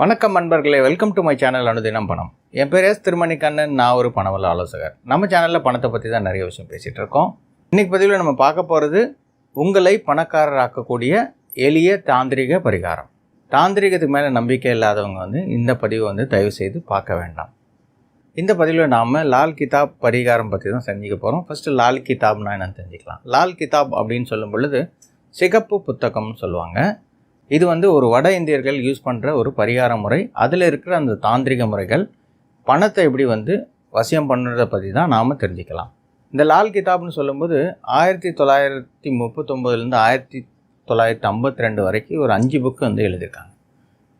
வணக்கம் நண்பர்களே welcome to my channel அனுதினம் பணம். என் பேர் எஸ் திருமணிக்கண்ணன் நான் ஒரு பணவல்ல ஆலோசகர். நம்ம சேனலில் பணத்தை பற்றி தான் நிறைய விஷயம் பேசிகிட்டு இருக்கோம். இன்றைக்கி பதிவில் நம்ம பார்க்க போகிறது உங்களை பணக்காரராக்கக்கூடிய எளிய தாந்திரிக பரிகாரம். தாந்திரிகத்துக்கு மேலே நம்பிக்கை இல்லாதவங்க வந்து இந்த பதிவை வந்து தயவு செய்து பார்க்க வேண்டாம். இந்த பதிவில் நாம் லால் கிதாப் பரிகாரம் பற்றி தான் செஞ்சுக்க போகிறோம் ஃபஸ்ட்டு லால் கிதாப்னா என்னென்னு தெரிஞ்சுக்கலாம். லால் கிதாப் அப்படின்னு சொல்லும் பொழுது சிகப்பு புத்தகம்னு சொல்லுவாங்க. இது வந்து ஒரு வட இந்தியர்கள் யூஸ் பண்ணுற ஒரு பரிகார முறை. அதில் இருக்கிற அந்த தாந்திரிக முறைகள் பணத்தை எப்படி வந்து வசியம் பண்ணுறதை பற்றி தான் நாம் தெரிஞ்சுக்கலாம். இந்த லால் கிதாப்னு சொல்லும்போது ஆயிரத்தி தொள்ளாயிரத்தி முப்பத்தொம்போதுலேருந்து ஆயிரத்தி தொள்ளாயிரத்தி ஐம்பத்தி ரெண்டு வரைக்கும் ஒரு அஞ்சு புக்கு வந்து எழுதியிருக்காங்க.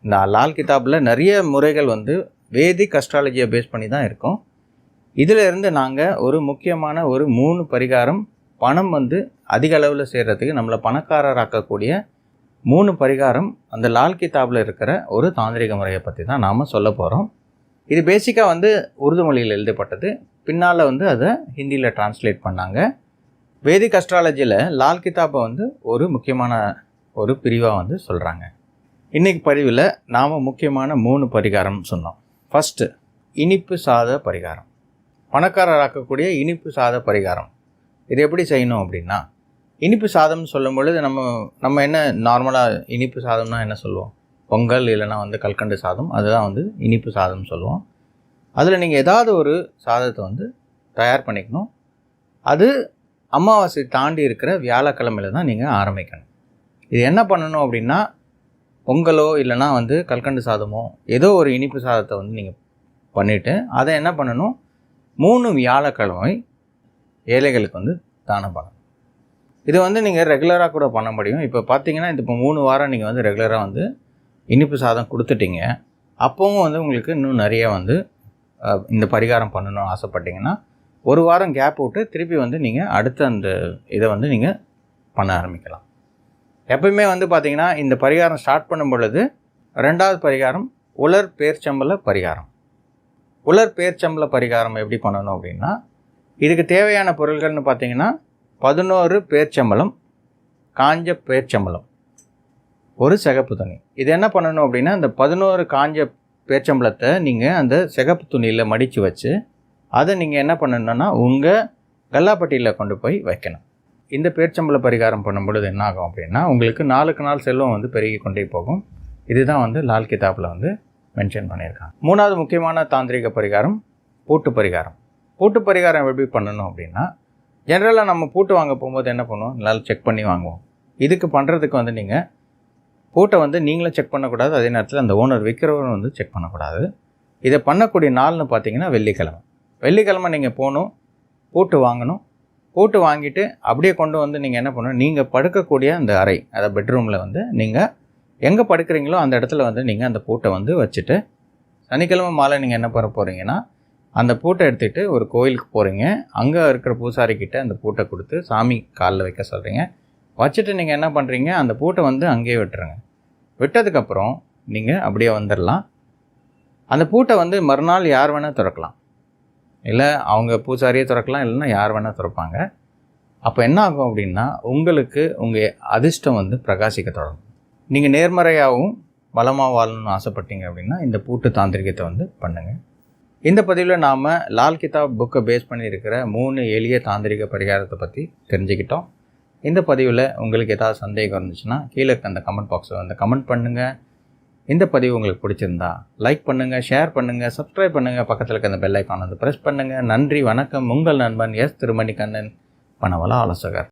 இந்த லால் கிதாபில் நிறைய முறைகள் வந்து வேதிக் அஸ்ட்ராலஜியை பேஸ் பண்ணி தான் இருக்கும். இதிலிருந்து நாங்கள் ஒரு முக்கியமான ஒரு மூணு பரிகாரம் பணம் வந்து அதிக அளவில் சேர்கிறதுக்கு நம்மளை பணக்காரராக்கக்கூடிய மூணு பரிகாரம் அந்த லால் கிதாபில் இருக்கிற ஒரு தாந்திரிக முறையை பற்றி தான் நாம் சொல்ல போகிறோம் இது பேசிக்காக வந்து உருது மொழியில் எழுதப்பட்டது. பின்னால் வந்து அதை ஹிந்தியில் டிரான்ஸ்லேட் பண்ணாங்க. வேதிக் அஸ்ட்ராலஜியில் லால் கிதாபை வந்து ஒரு முக்கியமான ஒரு பிரிவாக வந்து சொல்கிறாங்க இன்றைக்கி பதிவில் நாம் முக்கியமான மூணு பரிகாரம் சொன்னோம். ஃபஸ்ட்டு இனிப்பு சாத பரிகாரம். பணக்காரராக்கக்கூடிய இனிப்பு சாத பரிகாரம். இது எப்படி செய்யணும் அப்படின்னா இனிப்பு சாதம்னு சொல்லும் பொழுது நம்ம நம்ம என்ன நார்மலாக இனிப்பு சாதம்னா என்ன சொல்லுவோம்? பொங்கல் இல்லைன்னா வந்து கல்கண்டு சாதம் அதுதான் வந்து இனிப்பு சாதம்னு சொல்லுவோம். அதில் நீங்கள் ஏதாவது ஒரு சாதத்தை வந்து தயார் பண்ணிக்கணும். அது அமாவாசை தாண்டி இருக்கிற வியாழக்கிழமையில் தான் நீங்கள் ஆரம்பிக்கணும். இது என்ன பண்ணணும் அப்படின்னா பொங்கலோ இல்லைனா வந்து கல்கண்டு சாதமோ ஏதோ ஒரு இனிப்பு சாதத்தை வந்து நீங்கள் பண்ணிவிட்டு அதை என்ன பண்ணணும்? மூணு வியாழக்கிழமை ஏழைகளுக்கு வந்து தானம் பண்ணணும். இது வந்து நீங்கள் ரெகுலராக கூட பண்ண முடியும். இப்போ பார்த்தீங்கன்னா இது இப்போ மூணு வாரம் நீங்கள் வந்து ரெகுலராக வந்து இனிப்பு சாதம் கொடுத்துட்டீங்க. அப்போவும் வந்து உங்களுக்கு இன்னும் நிறைய வந்து இந்த பரிகாரம் பண்ணணும் ஆசைப்பட்டீங்கன்னா ஒரு வாரம் கேப் விட்டு திருப்பி வந்து நீங்கள் அடுத்த அந்த இதை வந்து நீங்கள் பண்ண ஆரம்பிக்கலாம். எப்பயுமே வந்து பார்த்திங்கன்னா இந்த பரிகாரம் ஸ்டார்ட் பண்ணும் பொழுது ரெண்டாவது பரிகாரம் உலர் பேர்ச்சம்பள பரிகாரம். உலர் பேர்ச்சம்பள பரிகாரம் எப்படி பண்ணணும் அப்படின்னா இதுக்கு தேவையான பொருள்கள்னு பார்த்தீங்கன்னா பதினோரு பேர்ச்சம்பளம் காஞ்ச பேர்ச்சம்பளம். ஒரு சிகப்பு துணி. இது என்ன பண்ணணும் அப்படின்னா அந்த பதினோரு காஞ்ச பேர்ச்சம்பளத்தை நீங்கள் அந்த சிகப்பு துணியில் மடித்து வச்சு அதை நீங்கள் என்ன பண்ணணும்னா உங்கள் கல்லாப்பட்டியில் கொண்டு போய் வைக்கணும். இந்த பேர்ச்சம்பள பரிகாரம் பண்ணும் பொழுது என்ன ஆகும் அப்படின்னா உங்களுக்கு நாளுக்கு நாள் செல்வம் வந்து பெருகி கொண்டே போகும். இதுதான் வந்து லால் கிதாப்பில் வந்து மென்ஷன் பண்ணியிருக்காங்க. மூணாவது முக்கியமான தாந்திரிக பரிகாரம் பூட்டு பரிகாரம். பூட்டு பரிகாரம் எப்படி பண்ணணும் அப்படின்னா ஜென்ரலாக நம்ம பூட்டு வாங்க போகும்போது என்ன பண்ணுவோம்? நல்லா செக் பண்ணி வாங்குவோம். இதுக்கு பண்ணுறதுக்கு வந்து நீங்கள் பூட்டை வந்து நீங்களும் செக் பண்ணக்கூடாது. அதே நேரத்தில் அந்த ஓனர் விற்கிறவரும் வந்து செக் பண்ணக்கூடாது. இதை பண்ணக்கூடிய நாள்னு பார்த்தீங்கன்னா வெள்ளிக்கிழமை. வெள்ளிக்கிழமை நீங்கள் போகணும் பூட்டு வாங்கணும். பூட்டு வாங்கிட்டு அப்படியே கொண்டு வந்து நீங்கள் என்ன பண்ணணும்? நீங்கள் படுக்கக்கூடிய அந்த அறை அதாவது பெட்ரூமில் வந்து நீங்கள் எங்கே படுக்கிறீங்களோ அந்த இடத்துல வந்து நீங்கள் அந்த பூட்டை வந்து வச்சுட்டு சனிக்கிழமை மாலை நீங்கள் என்ன பண்ண போகிறீங்கன்னா அந்த பூட்டை எடுத்துகிட்டு ஒரு கோயிலுக்கு போகிறீங்க அங்கே இருக்கிற பூசாரிக்கிட்ட அந்த பூட்டை கொடுத்து சாமி காலில் வைக்க சொல்கிறீங்க வச்சுட்டு நீங்கள் என்ன பண்ணுறீங்க அந்த பூட்டை வந்து அங்கேயே விட்டுருங்க. விட்டதுக்கப்புறம் நீங்கள் அப்படியே வந்துடலாம் அந்த பூட்டை வந்து மறுநாள் யார் வேணால் திறக்கலாம். இல்லை அவங்க பூசாரியே திறக்கலாம் இல்லைன்னா யார் வேணால் திறப்பாங்க. அப்போ என்ன ஆகும் அப்படின்னா உங்களுக்கு உங்கள் அதிர்ஷ்டம் வந்து பிரகாசிக்க தொடங்கும். நீங்கள் நேர்மறையாகவும் பலமாக வாழணும்னு ஆசைப்பட்டீங்க அப்படின்னா இந்த பூட்டு தாந்திரிகத்தை வந்து பண்ணுங்கள் இந்த பதிவில் நாம் லால் கிதாப் புக்கை பேஸ் பண்ணியிருக்கிற மூணு எளிய தாந்திரிக பரிகாரத்தை பற்றி தெரிஞ்சுக்கிட்டோம். இந்த பதிவில் உங்களுக்கு ஏதாவது சந்தேகம் இருந்துச்சுன்னா கீழே இருக்க அந்த கமெண்ட் பாக்ஸில் வந்து கமெண்ட் பண்ணுங்கள் இந்த பதிவு உங்களுக்கு பிடிச்சிருந்தா லைக் பண்ணுங்கள் ஷேர் பண்ணுங்கள் சப்ஸ்கிரைப் பண்ணுங்கள் பக்கத்தில் இருக்க அந்த பெல் ஐக்கான் வந்து ப்ரெஸ் பண்ணுங்கள் நன்றி வணக்கம். உங்கள் நண்பன் எஸ் திருமணிகண்ணன் பணவள ஆலோசகர்.